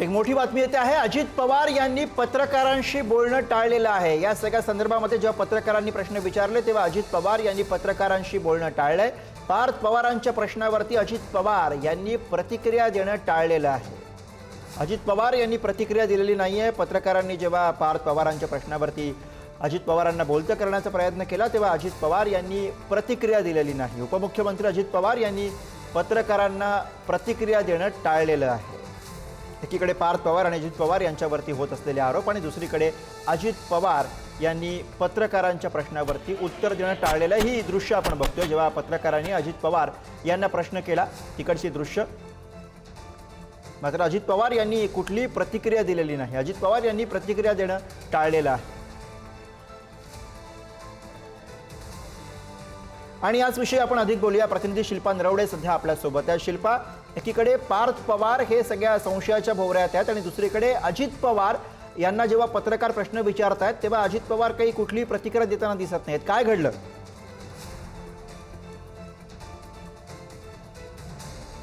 एक मोठी बातमी येते आहे. अजित पवार यांनी पत्रकारांशी बोलणं टाळलेलं आहे. या सगळ्या संदर्भामध्ये जेव्हा पत्रकारांनी प्रश्न विचारले तेव्हा अजित पवार यांनी पत्रकारांशी बोलणं टाळलंय. पार्थ पवारांच्या प्रश्नावरती अजित पवार यांनी प्रतिक्रिया देणं टाळलेलं आहे. अजित पवार यांनी प्रतिक्रिया दिलेली नाही आहे पत्रकारांनी जेव्हा पार्थ पवारांच्या प्रश्नावरती अजित पवारांना बोलतं करण्याचा प्रयत्न केला तेव्हा अजित पवार यांनी प्रतिक्रिया दिलेली नाही. उपमुख्यमंत्री अजित पवार यांनी पत्रकारांना प्रतिक्रिया देणं टाळलेलं आहे. एकीकडे पार्थ पवार आणि अजित पवार यांच्यावरती होत असलेले आरोप आणि दुसरीकडे अजित पवार यांनी पत्रकारांच्या प्रश्नावरती उत्तर देणं टाळलेलं ही दृश्य आपण बघतोय. जेव्हा पत्रकारांनी अजित पवार यांना प्रश्न केला तिकडची दृश्य. मात्र अजित पवार यांनी कुठलीही प्रतिक्रिया दिलेली नाही. अजित पवार यांनी प्रतिक्रिया देणं टाळलेलं आहे. आणि याच विषयी आपण अधिक बोलूया. प्रतिनिधी शिल्पा नरवडे सध्या आपल्यासोबत आहे. शिल्पा एकीकडे पार्थ पवार हे सगळ्या संशयाच्या भोवऱ्यात आहेत आणि दुसरीकडे अजित पवार यांना जेव्हा पत्रकार प्रश्न विचारतायत तेव्हा अजित पवार काही कुठलीही प्रतिक्रिया देताना दिसत नाहीत. काय घडलं?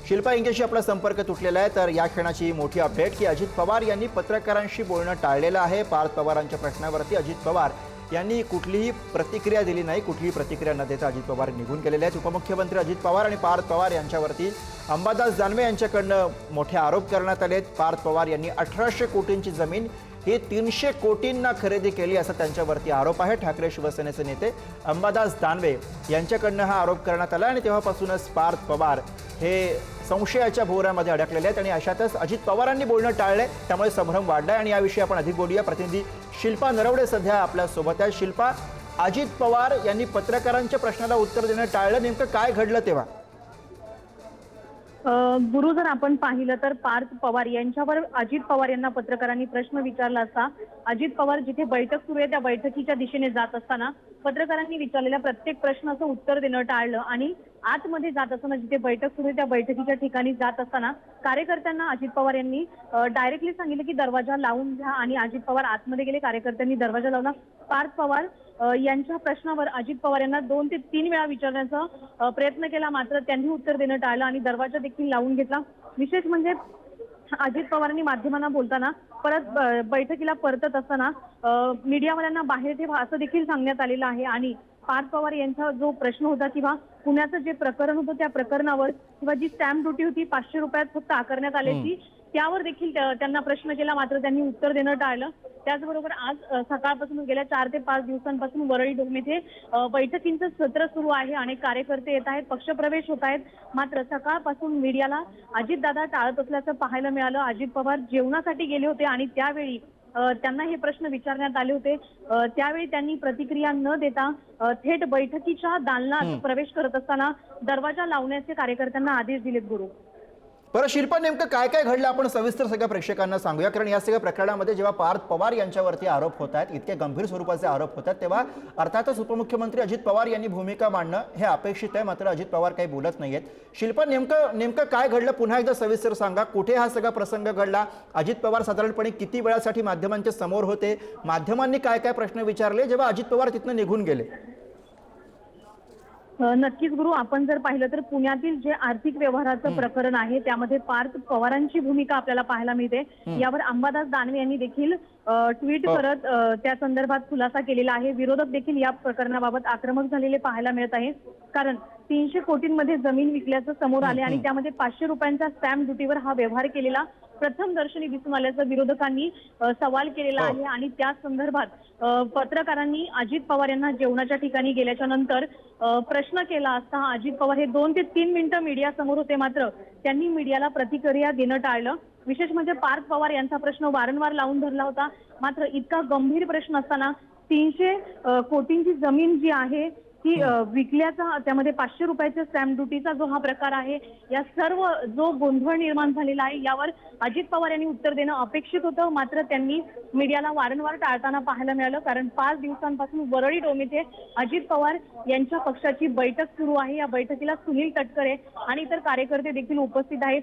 शिल्पा इंगेशी आपला संपर्क तुटलेला आहे तर या क्षणाची मोठी अपडेट की अजित पवार यांनी पत्रकारांशी बोलणं टाळलेलं आहे. पार्थ पवारांच्या प्रश्नावरती अजित पवार यांनी कुठलीही प्रतिक्रिया दिली नाही कुठलीही प्रतिक्रिया न देता अजित पवार निघून गेलेले आहेत. उपमुख्यमंत्री अजित पवार आणि पार्थ पवार यांच्यावरती अंबादास दानवे यांच्याकडनं मोठे आरोप करण्यात आले आहेत. पार्थ पवार यांनी अठराशे कोटींची जमीन ही तीनशे कोटींना खरेदी केली असा त्यांच्यावरती आरोप आहे. ठाकरे शिवसेनेचे नेते अंबादास दानवे यांच्याकडनं हा आरोप करण्यात आला आणि तेव्हापासूनच पार्थ पवार हे संशयाच्या भोवऱ्यामध्ये अडकलेले आहेत आणि अशातच अजित पवारांनी बोलणं टाळलंय. त्यामुळे संभ्रम वाढलाय आणि याविषयी आपण अधिक बोलूया. प्रतिनिधी शिल्पा नरवडे सध्या आपल्यासोबत आहे शिल्पा अजित पवार यांनी पत्रकारांच्या प्रश्नाला उत्तर देणं टाळलं. नेमकं काय घडलं तेव्हा? गुरु जर आपण पाहिलं तर पार्थ पवार यांच्यावर अजित पवार यांना पत्रकारांनी प्रश्न विचारला असता अजित पवार जिथे बैठक सुरू आहे त्या बैठकीच्या दिशेने जात असताना पत्रकारांनी विचारलेल्या प्रत्येक प्रश्नाचं उत्तर देणं टाळलं आणि आतमध्ये जात असताना जिथे बैठक सुरू आहे त्या बैठकीच्या ठिकाणी जात असताना कार्यकर्त्यांना अजित पवार यांनी डायरेक्टली सांगितलं की दरवाजा लावून घ्या आणि अजित पवार आतमध्ये गेले कार्यकर्त्यांनी दरवाजा लावला. पार्थ पवार यांच्या प्रश्नावर अजित पवार यांना दोन ते तीन वेळा विचारण्याचा प्रयत्न केला. मात्र त्यांनी उत्तर देणं टाळलं आणि दरवाजा देखील लावून घेतला. विशेष म्हणजे अजित पवारांनी माध्यमांना बोलताना परत बैठकीला परतत असताना मीडियावाल्यांना बाहेर ठेवा असं देखील सांगण्यात आलेलं आहे. आणि पार्थ पवार यांचा जो प्रश्न होता किंवा पुण्याचं जे प्रकरण होतं त्या प्रकरणावर किंवा जी स्टॅम्प ड्युटी होती पाचशे रुपयात फक्त आकारण्यात आली होती त्यावर देखील त्या- त्यांना प्रश्न केला. मात्र त्यांनी उत्तर देणं टाळलं. त्याचबरोबर आज सकाळपासून गेल्या चार ते पाच दिवसांपासून वरळी डोम येथे बैठकींचं सत्र सुरू आहे. अनेक कार्यकर्ते येत आहेत. पक्षप्रवेश होत आहेत. मात्र सकाळपासून मीडियाला अजितदादा टाळत असल्याचं पाहायला मिळालं. अजित पवार जेवणासाठी गेले होते आणि त्यावेळी त्यांना हे प्रश्न विचारण्यात आले होते. त्यावेळी त्यांनी प्रतिक्रिया न देता थेट बैठकीच्या दालनात प्रवेश करत असताना दरवाजा लावण्याचे कार्यकर्त्यांना आदेश दिलेत गुरु. बरं शिल्पा नेमकं काय काय घडलं? आपण सविस्तर सगळ्या प्रेक्षकांना सांगूया. कारण या सगळ्या प्रकरणामध्ये जेव्हा पार्थ पवार यांच्यावरती आरोप होत आहेत इतके गंभीर स्वरूपाचे आरोप होत आहेत तेव्हा अर्थातच उपमुख्यमंत्री अजित पवार यांनी भूमिका मांडणं हे अपेक्षित आहे. मात्र अजित पवार काही बोलत नाहीयेत. शिल्पा नेमकं नेमकं काय घडलं? पुन्हा एकदा सविस्तर सांगा. कुठे हा सगळा प्रसंग घडला? अजित पवार साधारणपणे किती वेळासाठी माध्यमांच्या समोर होते? माध्यमांनी काय काय प्रश्न विचारले जेव्हा अजित पवार तिथनं निघून गेले? नक्कीच गुरु आपण जर पाहिलं तर पुण्यातील जे आर्थिक व्यवहाराचं प्रकरण आहे त्यामध्ये पार्थ पवारांची भूमिका आपल्याला पाहायला मिळते. यावर अंबादास दानवे यांनी देखील ट्विट हो. करत त्या संदर्भात खुलासा केलेला आहे. विरोधक देखील या प्रकरणाबाबत आक्रमक झालेले पाहायला मिळत आहे. कारण तीनशे कोटींमध्ये जमीन विकल्याचं समोर आले आणि त्यामध्ये पाचशे रुपयांच्या स्टॅम्प ड्युटीवर हा व्यवहार केलेला प्रथम दर्शनी दिसून आल्याचं विरोधकांनी सवाल केलेला हो. आहे आणि त्या संदर्भात पत्रकारांनी अजित पवार यांना जेवणाच्या ठिकाणी गेल्याच्यानंतर प्रश्न केला असता अजित पवार हे दोन ते तीन मिनिटं मीडिया समोर होते मात्र त्यांनी मीडियाला प्रतिक्रिया देणं टाळलं विशेष म्हणजे पार्थ पवार यांचा प्रश्न वारंवार लावून धरला होता मात्र इतका गंभीर प्रश्न असताना तीनशे कोटींची जमीन जी आहे ती अ, विकल्याचा त्यामध्ये पाचशे रुपयाच्या स्टॅम्प ड्युटीचा जो हा प्रकार आहे या सर्व जो गोंधळ निर्माण झालेला आहे यावर अजित पवार यांनी उत्तर देणं अपेक्षित होतं. मात्र त्यांनी मीडियाला वारंवार टाळताना पाहायला मिळालं कारण पाच दिवसांपासून वरळी डोम येथे अजित पवार यांच्या पक्षाची बैठक सुरू आहे. या बैठकीला सुनील तटकरे आणि इतर कार्यकर्ते देखील उपस्थित आहेत.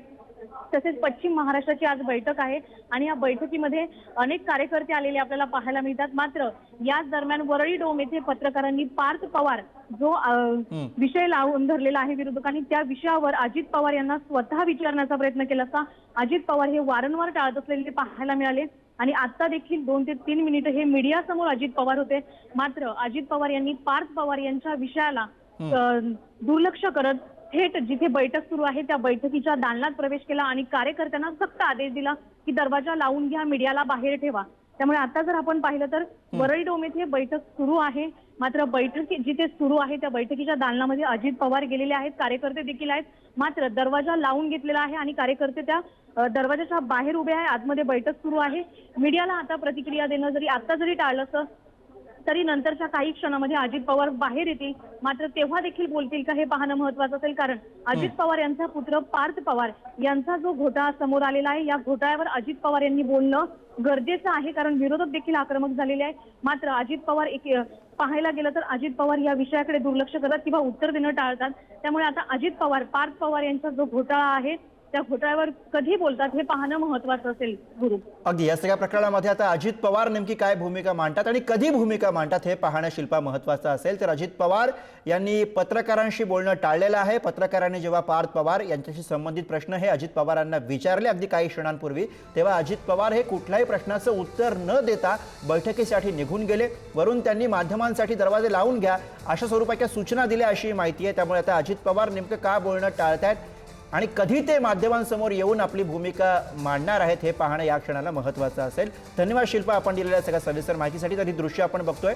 तसेच पश्चिम महाराष्ट्राची आज बैठक आहे आणि या बैठकीमध्ये अनेक कार्यकर्ते आलेले आपल्याला पाहायला मिळतात. मात्र याच दरम्यान वरळी डोम येथे पत्रकारांनी पार्थ पवार जो विषय लावून धरलेला आहे विरोधकांनी त्या विषयावर अजित पवार यांना स्वतः विचारण्याचा प्रयत्न केला असता अजित पवार हे वारंवार टाळत असलेले पाहायला मिळाले. आणि आता देखील दोन ते तीन मिनिटं हे मीडिया समोर अजित पवार होते. मात्र अजित पवार यांनी पार्थ पवार यांच्या विषयाला दुर्लक्ष करत थेट जिथे बैठक सुरू आहे त्या बैठकीच्या दालनात प्रवेश केला आणि कार्यकर्त्यांना सक्त आदेश दिला की दरवाजा लावून घ्या मीडियाला बाहेर ठेवा. त्यामुळे आता जर आपण पाहिलं तर वरळी डोम येथे बैठक सुरू आहे. मात्र बैठक जिथे सुरू आहे त्या बैठकीच्या दालनामध्ये अजित पवार गेलेले आहेत कार्यकर्ते देखील आहेत. मात्र दरवाजा लावून घेतलेला आहे आणि कार्यकर्ते त्या दरवाजाच्या बाहेर उभे आहे. आतमध्ये बैठक सुरू आहे. मीडियाला आता प्रतिक्रिया देणं जरी आता जरी टाळलं असं तरी नंतरच्या काही क्षणामध्ये अजित पवार बाहेर येतील. मात्र तेव्हा देखील बोलतील का हे पाहणं महत्वाचं असेल. कारण अजित पवार यांचा पुत्र पार्थ पवार यांचा जो घोटाळा समोर आलेला आहे या घोटाळ्यावर अजित पवार यांनी बोलणं गरजेचं आहे. कारण विरोधक देखील आक्रमक झालेले आहे मात्र अजित पवार एक पाहायला गेलं तर अजित पवार या विषयाकडे दुर्लक्ष करतात किंवा उत्तर देणं टाळतात. त्यामुळे आता अजित पवार पार्थ पवार यांचा जो घोटाळा आहे त्या घोटाळ्यावर कधी बोलतात हे पाहणं महत्वाचं असेल गुरु. अगदी. या सगळ्या प्रकरणामध्ये आता अजित पवार नेमकी काय भूमिका मांडतात आणि कधी भूमिका मांडतात हे पाहणं शिल्पा महत्वाचं असेल. तर अजित पवार यांनी पत्रकारांशी बोलणं टाळलेलं आहे. पत्रकारांनी जेव्हा पार्थ पवार यांच्याशी संबंधित प्रश्न हे अजित पवारांना विचारले अगदी काही क्षणांपूर्वी तेव्हा अजित पवार हे कुठल्याही प्रश्नाचं उत्तर न देता बैठकीसाठी निघून गेले. वरून त्यांनी माध्यमांसाठी दरवाजे लावून घ्या अशा स्वरूपाच्या सूचना दिल्या अशी माहिती आहे. त्यामुळे आता अजित पवार नेमकं का बोलणं टाळतायत? आणि कधी ते माध्यमांसमोर येऊन आपली भूमिका मांडणार आहेत हे पाहणं या क्षणाला महत्त्वाचं असेल. धन्यवाद शिल्पा आपण दिलेल्या सगळ्या सविस्तर माहितीसाठी. तरी दृश्य आपण बघतोय?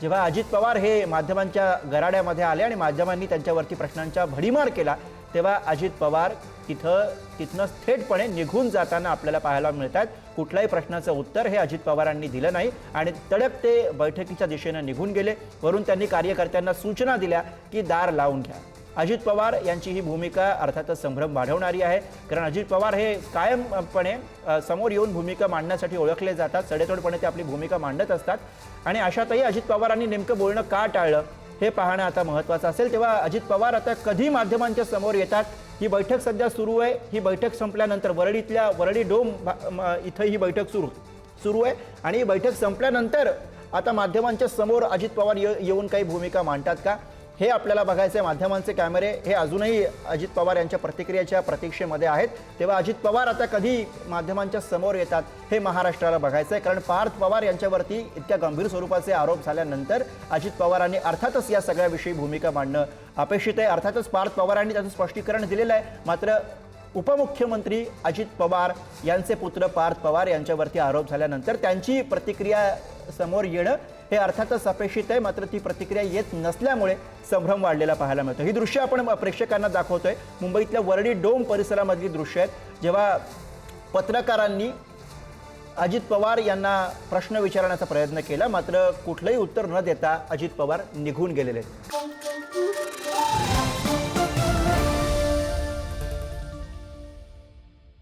जेव्हा अजित पवार हे माध्यमांच्या गराड्यामध्ये आले आणि माध्यमांनी त्यांच्यावरती प्रश्नांचा भडीमार केला तेव्हा अजित पवार तिथं तिथनं थेटपणे निघून जाताना आपल्याला पाहायला मिळत आहेत कुठल्याही प्रश्नाचं उत्तर हे अजित पवारांनी दिलं नाही आणि तडक ते बैठकीच्या दिशेनं निघून गेले. वरून त्यांनी कार्यकर्त्यांना सूचना दिल्या की दार लावून घ्या. अजित पवार यांची ही भूमिका अर्थातच संभ्रम वाढवणारी आहे. कारण अजित पवार हे कायमपणे समोर येऊन भूमिका मांडण्यासाठी ओळखले जातात. सडेतोडपणे ते आपली भूमिका मांडत असतात. आणि अशातही अजित पवारांनी नेमकं बोलणं का टाळलं हे पाहणं आता महत्त्वाचं असेल. तेव्हा अजित पवार आता कधी माध्यमांच्या समोर येतात? ही बैठक सध्या सुरू आहे. ही बैठक संपल्यानंतर वरळीतल्या वरळी डोम भा- इथं ही बैठक सुरू सुरू आहे. आणि ही बैठक संपल्यानंतर आता माध्यमांच्या समोर अजित पवार येऊन काही भूमिका मांडतात का? हे आपल्याला बघायचं आहे माध्यमांचे कॅमेरे. हे अजूनही अजित पवार यांच्या प्रतिक्रियेच्या प्रतीक्षेमध्ये आहेत. तेव्हा अजित पवार आता कधी माध्यमांच्या समोर येतात हे महाराष्ट्राला बघायचं आहे कारण पार्थ पवार यांच्यावरती इतक्या गंभीर स्वरूपाचे आरोप झाल्यानंतर अजित पवारांनी अर्थातच या सगळ्याविषयी भूमिका मांडणं अपेक्षित आहे. अर्थातच पार्थ पवारांनी त्याचं स्पष्टीकरण दिलेलं आहे. मात्र उपमुख्यमंत्री अजित पवार यांचे पुत्र पार्थ पवार यांच्यावरती आरोप झाल्यानंतर त्यांची प्रतिक्रिया समोर येणं हे अर्थातच अपेक्षित आहे मात्र ती प्रतिक्रिया येत नसल्यामुळे संभ्रम वाढलेला पाहायला मिळतो. ही दृश्य आपण प्रेक्षकांना दाखवतोय. मुंबईतल्या वरळी डोम परिसरामधली दृश्य आहेत जेव्हा पत्रकारांनी अजित पवार यांना प्रश्न विचारण्याचा प्रयत्न केला मात्र कुठलंही उत्तर न देता अजित पवार निघून गेलेले आहेत.